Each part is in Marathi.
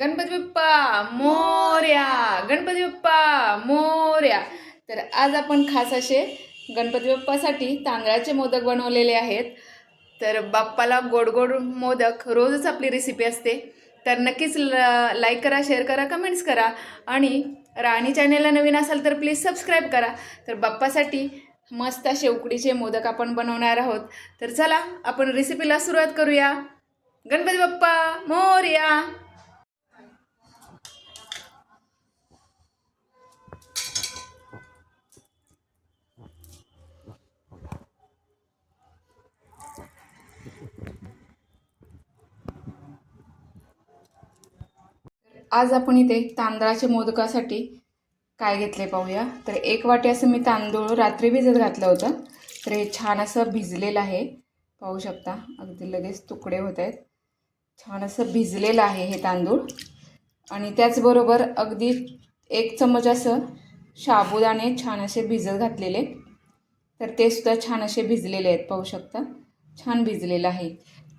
गणपती बाप्पा मोर्या गणपती बाप्पा मोर्या. तर आज आपण खास असे गणपती बाप्पासाठी तांदळाचे मोदक बनवलेले आहेत. तर बाप्पाला गोड गोड मोदक रोजच आपली रेसिपी असते. तर नक्कीच ल लाईक करा शेअर करा कमेंट्स करा. आणि राणी चॅनेलला नवीन असाल तर प्लीज सबस्क्राईब करा. तर बाप्पासाठी मस्त असे उकडीचे मोदक आपण बनवणार आहोत. तर चला आपण रेसिपीला सुरुवात करूया. गणपती बाप्पा मोर्या. आज आपण इथे तांदळाच्या मोदकासाठी काय घेतले पाहूया. तर एक वाटी असं मी तांदूळ रात्री भिजत घातलं होतं. तर हे छान असं भिजलेलं आहे. पाहू शकता अगदी लगेच तुकडे होत आहेत. छान असं भिजलेलं आहे हे तांदूळ. आणि त्याचबरोबर अगदी एक चमच असं साबुदाणे छान असे भिजत घातलेले. तर ते सुद्धा छान असे भिजलेले आहेत पाहू शकता. छान भिजलेलं आहे.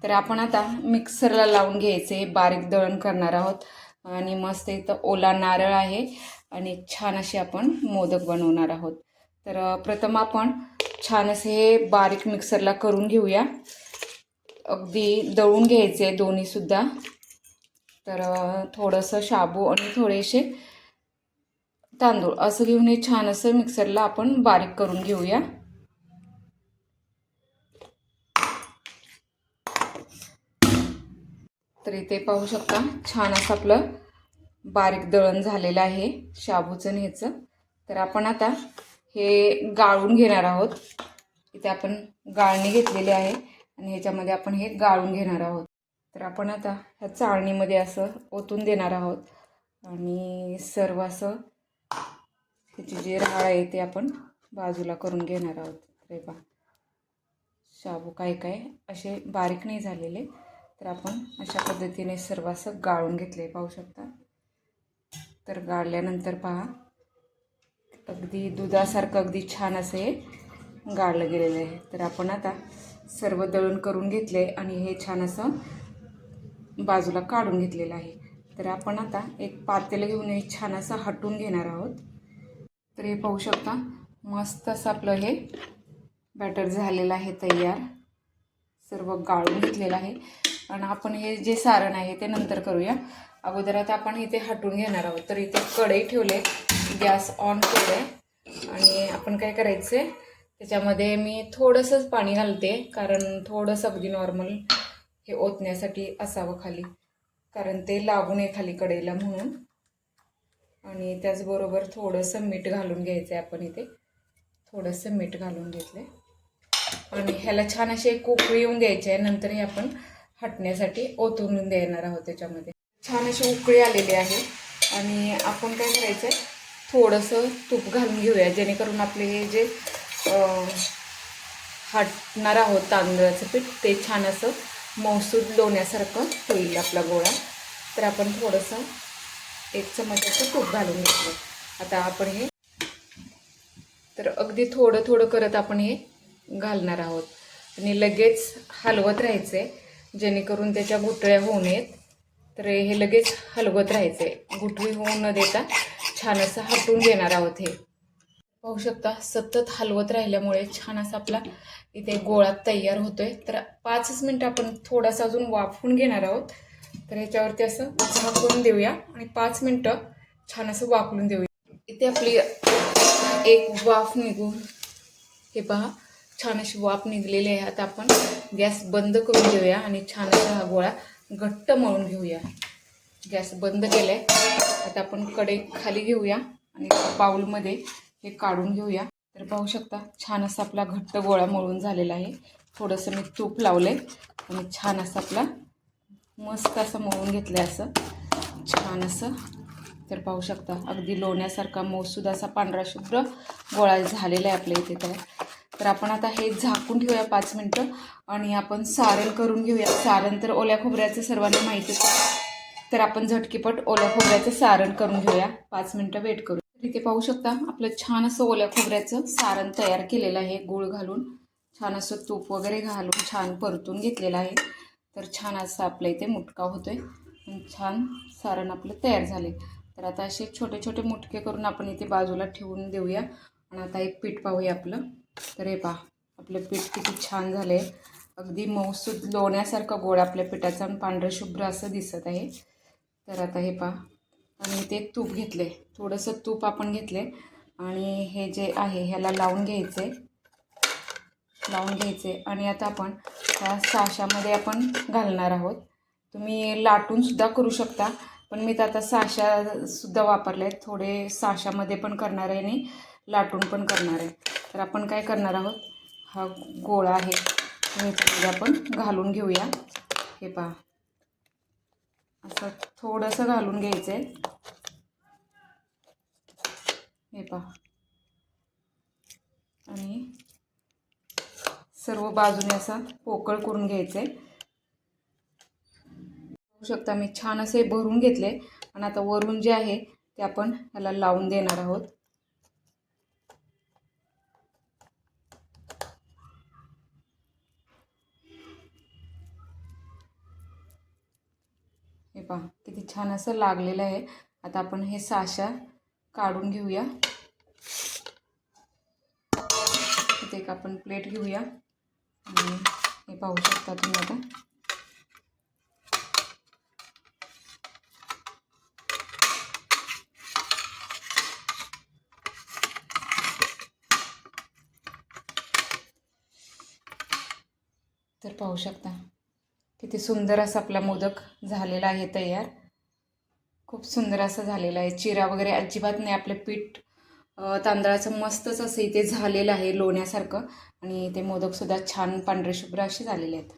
तर आपण आता मिक्सरला लावून घ्यायचे बारीक दळण करणार आहोत. आणि मस्त इथं ओला नारळ आहे. आणि छान असे आपण मोदक बनवणार आहोत. तर प्रथम आपण छान असे हे बारीक मिक्सरला करून घेऊया. अगदी दळून घ्यायचे दोन्हीसुद्धा तर थोडंसं शाबू आणि थोडेसे तांदूळ असं घेऊन हे छान असं मिक्सरला आपण बारीक करून घेऊया. तर इथे पाहू शकता छान असं आपलं बारीक दळण झालेलं आहे शाबूचं आणि ह्याचं. तर आपण आता हे गाळून घेणार आहोत. इथे आपण गाळणी घेतलेली आहे आणि ह्याच्यामध्ये आपण हे गाळून घेणार आहोत. तर आपण आता ह्या चाळणीमध्ये असं ओतून देणार आहोत आणि सर्व असं त्याची जी राळ आहे ते आपण बाजूला करून घेणार आहोत. रे बा शाबू काय काय असे बारीक नाही झालेले. तर आपण अशा पद्धतीने सर्व असं गाळून घेतले पाहू शकता. तर गाळल्यानंतर पहा अगदी दुधासारखं अगदी छान असं हे गाळलं गेलेलं आहे. तर आपण आता सर्व दळण करून घेतले आणि हे छान असं बाजूला काढून घेतलेलं आहे. तर आपण आता एक पातेलं घेऊन हे छान असं हटून घेणार आहोत. तर हे पाहू शकता मस्त असं आपलं हे बॅटर झालेलं आहे तयार. सर्व गाळून घेतलेलं आहे. आणि आपण हे जे सारण आहे ते नंतर करूया. अगोदर आता आपण इथे हटून घेणार आहोत. तर इथे कढई ठेवले गॅस ऑन केले आणि आपण काय करायचं आहे त्याच्यामध्ये मी थोडंसंच पाणी घालते कारण थोडंसं अगदी नॉर्मल हे ओतण्यासाठी असावं खाली. कारण ते लागू नये खाली कढईला म्हणून. आणि त्याचबरोबर थोडंसं मीठ घालून घ्यायचं आहे आपण इथे. थोडंसं मीठ घालून घेतलं आणि ह्याला छान अशी एक उकळी येऊन द्यायची आहे. नंतर हे आपण हटण्यासाठी ओतून देणार आहोत त्याच्यामध्ये. छान अशी उकळी आलेली आहे. आणि आपण काय करायचं आहे थोडंसं तूप घालून घेऊया. जेणेकरून आपले हे जे हटणार आहोत तांदळाचं पीठ ते छान असं मौसूद लोण्यासारखं होईल आपला गोळा. तर आपण थोडंसं एक चमचाचं तूप घालून घेतलं. आता आपण हे तर अगदी थोडं थोडं करत आपण हे घालणार आहोत. आणि लगेच हलवत राहायचं आहे जेणेकरून त्याच्या गुठळ्या होऊ नयेत. तर हे लगेच हलवत राहायचं. आहे गुठळी होऊ न देता छान असं हटून घेणार आहोत हे. पाहू शकता सतत हलवत राहिल्यामुळे छान असा आपला इथे गोळा तयार होतोय. तर पाचच मिनटं आपण थोडासा अजून वाफून घेणार आहोत. तर ह्याच्यावरती असं झाकून देऊया आणि पाच मिनटं छान असं वाफळून देऊया. इथे आपली एक वाफ निघून हे पहा छान अशी वाफ निघलेली आहे. आता आपण गॅस बंद करून घेऊया आणि छान असा हा गोळा घट्ट मळून घेऊया. गॅस बंद केला आहे आता आपण कडे खाली घेऊया आणि बाऊलमध्ये हे काढून घेऊया. तर पाहू शकता छान असा आपला घट्ट गोळा मळून झालेला आहे. थोडंसं मी तूप लावलं आहे आणि छान असं आपला मस्त असं मळून घेतलं आहे असं. छान असं. तर पाहू शकता अगदी लोण्यासारखा मौसूद असा पांढरा शुभ्र गोळा झालेला आहे आपल्या इथे तर. तर आपण आता हे झाकून ठेवूया पाच मिनटं आणि आपण सारण करून घेऊया. सारण तर ओल्या खोबऱ्याचं सर्वांना माहितीच आहे. तर आपण झटकीपट ओल्या खोबऱ्याचं सारण करून घेऊया. पाच मिनटं वेट करू. इथे पाहू शकता आपलं छान असं ओल्या खोबऱ्याचं सारण तयार केलेलं आहे गूळ घालून. छान असं तूप वगैरे घालून छान परतून घेतलेलं आहे. तर छान असं आपलं इथे मुटका होतोय. छान सारण आपलं तयार झाले तर आता असे छोटे छोटे मुटके करून आपण इथे बाजूला ठेवून देऊया. आणि आता एक पीठ पाहूया आपलं. तर हे पहा आपलं पीठ किती छान झालं आहे अगदी मऊसूद लोण्यासारखं गोड आपल्या पिठाचं आणि पांढरं शुभ्र असं दिसत आहे. तर आता हे पहा आणि ते तूप घेतले थोडंसं तूप आपण घेतले आणि हे जे आहे ह्याला लावून घ्यायचे लावून घ्यायचे आणि आता आपण त्या साशामध्ये आपण घालणार आहोत. तुम्ही लाटूनसुद्धा करू शकता. पण मी तर आता साशासुद्धा वापरले आहेत थोडे साशामध्ये पण करणार आहे आणि लाटून पण करणार आहे. तर आपण काय करणार आहोत? हा गोळा आहे. ह्याच्यामध्ये आपण घालून घेऊया. हे पहा. असं थोडंसं घालून घ्यायचं आहे हे पहा. आणि सर्व बाजूने असं पोकळ करून घ्यायचं आहे बघू शकता मी छान असे भरून घेतले. आणि आता वरून जे आहे ते आपण ह्याला लावून देणार आहोत. पहा किती छान असं लागलेलं आहे. आता आपण हे साशा काढून घेऊया. इथे एक आपण प्लेट घेऊया. आणि हे पाहू शकता तुम्ही आता. तर पाहू शकता. किती सुंदर असा आपला मोदक झालेला आहे तयार. खूप सुंदर असं झालेलं आहे. चिरा वगैरे अजिबात नाही. आपलं पीठ तांदळाचं मस्तच असं इथे झालेलं आहे लोण्यासारखं. आणि ते मोदकसुद्धा छान पांढरे शुभ्र असे झालेले आहेत.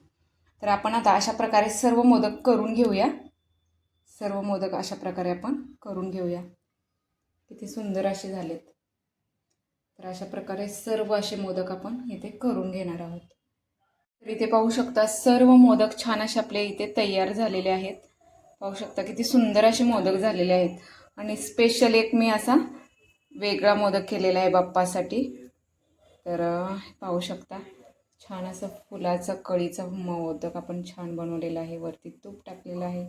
तर आपण आता अशा प्रकारे सर्व मोदक करून घेऊया. सर्व मोदक अशा प्रकारे आपण करून घेऊया. किती सुंदर असे झालेत. तर अशा प्रकारे सर्व असे मोदक आपण इथे करून घेणार आहोत. तर इथे पाहू शकता सर्व मोदक छान असे आपले इथे तयार झालेले आहेत. पाहू शकता किती सुंदर असे मोदक झालेले आहेत. आणि स्पेशल एक मी असा वेगळा मोदक केलेला आहे बाप्पासाठी. तर पाहू शकता छान असं फुलाचं कळीचं मोदक आपण छान बनवलेलं आहे. वरती तूप टाकलेलं आहे.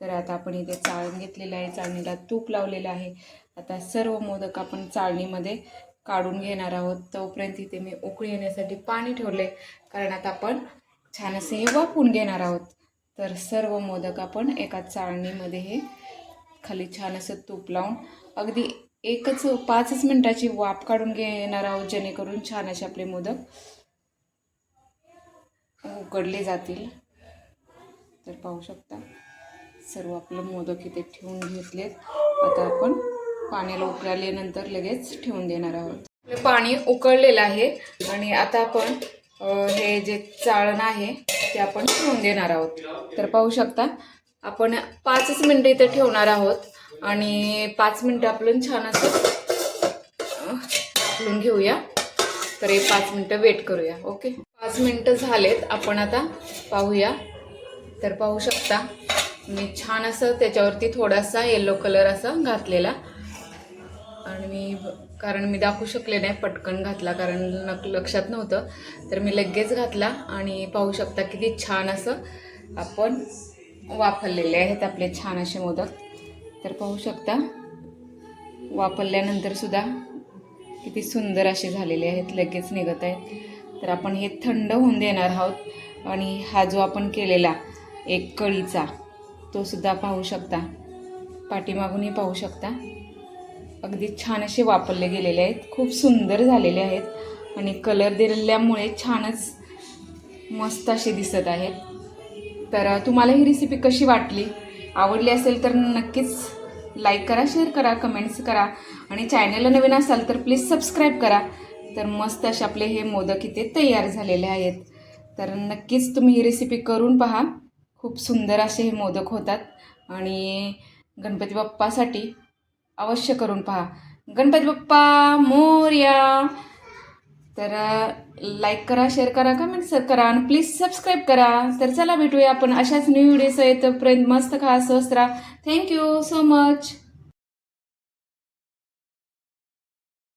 तर आता आपण इथे चाळण घेतलेलं आहे. चाळणीला तूप लावलेलं आहे. आता सर्व मोदक आपण चाळणीमध्ये काढून घेणार आहोत. तोपर्यंत इथे मी उकळी येण्यासाठी पाणी ठेवले कारण आता आपण छान असे हे वाफवून घेणार आहोत. तर सर्व मोदक आपण एका चाळणीमध्ये हे खाली छान असं तूप लावून अगदी एकच पाचच मिनटाची वाफ काढून घेणार आहोत जेणेकरून छान असे आपले मोदक उकडले जातील. तर पाहू शकता सर्व आपलं मोदक इथे ठेवून घेतलेत. आता आपण पाण्याला उकळल्यानंतर लगेच ठेवून देणार आहोत. पाणी उकळलेलं आहे आणि आता आपण हे जे चाळण आहे ते आपण ठेवून देणार आहोत. तर पाहू शकता आपण पाचच मिनटं इथे ठेवणार आहोत आणि पाच मिनटं आपण छान असं अ, घेऊया. तर हे पाच मिनटं वेट करूया ओके? पाच मिनटं झालेत आपण आता पाहूया. तर पाहू शकता मी छान असं त्याच्यावरती थोडासा येलो कलर असा घातलेला. आणि मी कारण मी दाखवू शकले नाही पटकन घातला कारण नक लक्षात नव्हतं. तर मी लगेच घातला आणि पाहू शकता किती छान असं आपण वापरलेले आहेत आपले छान असे मोदक. तर पाहू शकता वापरल्यानंतर सुद्धा किती सुंदर असे झालेले आहेत लगेच निघत आहेत. तर आपण हे थंड होऊन देणार आहोत आणि हा जो आपण केलेला एक कळीचा तो सुद्धा पाहू शकता. पाठीमागूनही पाहू शकता. अगदी छान असे वापरले गेलेले आहेत. खूप सुंदर झालेले आहेत. आणि कलर दिल्यामुळे छानच मस्त असे दिसत आहेत तर तुम्हाला ही रेसिपी कशी वाटली? आवडली असेल तर नक्कीच लाईक करा शेअर करा कमेंट्स करा. आणि चॅनलला नवीन असाल तर प्लीज सबस्क्राईब करा. तर मस्त असे आपले हे मोदक इथे तयार झालेले आहेत. तर नक्कीच तुम्ही ही रेसिपी करून पहा. खूप सुंदर असे हे मोदक होतात. आणि गणपती बाप्पासाठी अवश्य करून पहा. गणपती बाप्पा मोर्या. तर लाईक करा शेअर करा कमेंट्स करा आणि प्लीज सबस्क्राईब करा. तर चला भेटूया आपण अशाच न्यू व्हिडिओ येतपर्यंत मस्त खा स्वस्त राहा. Thank you so much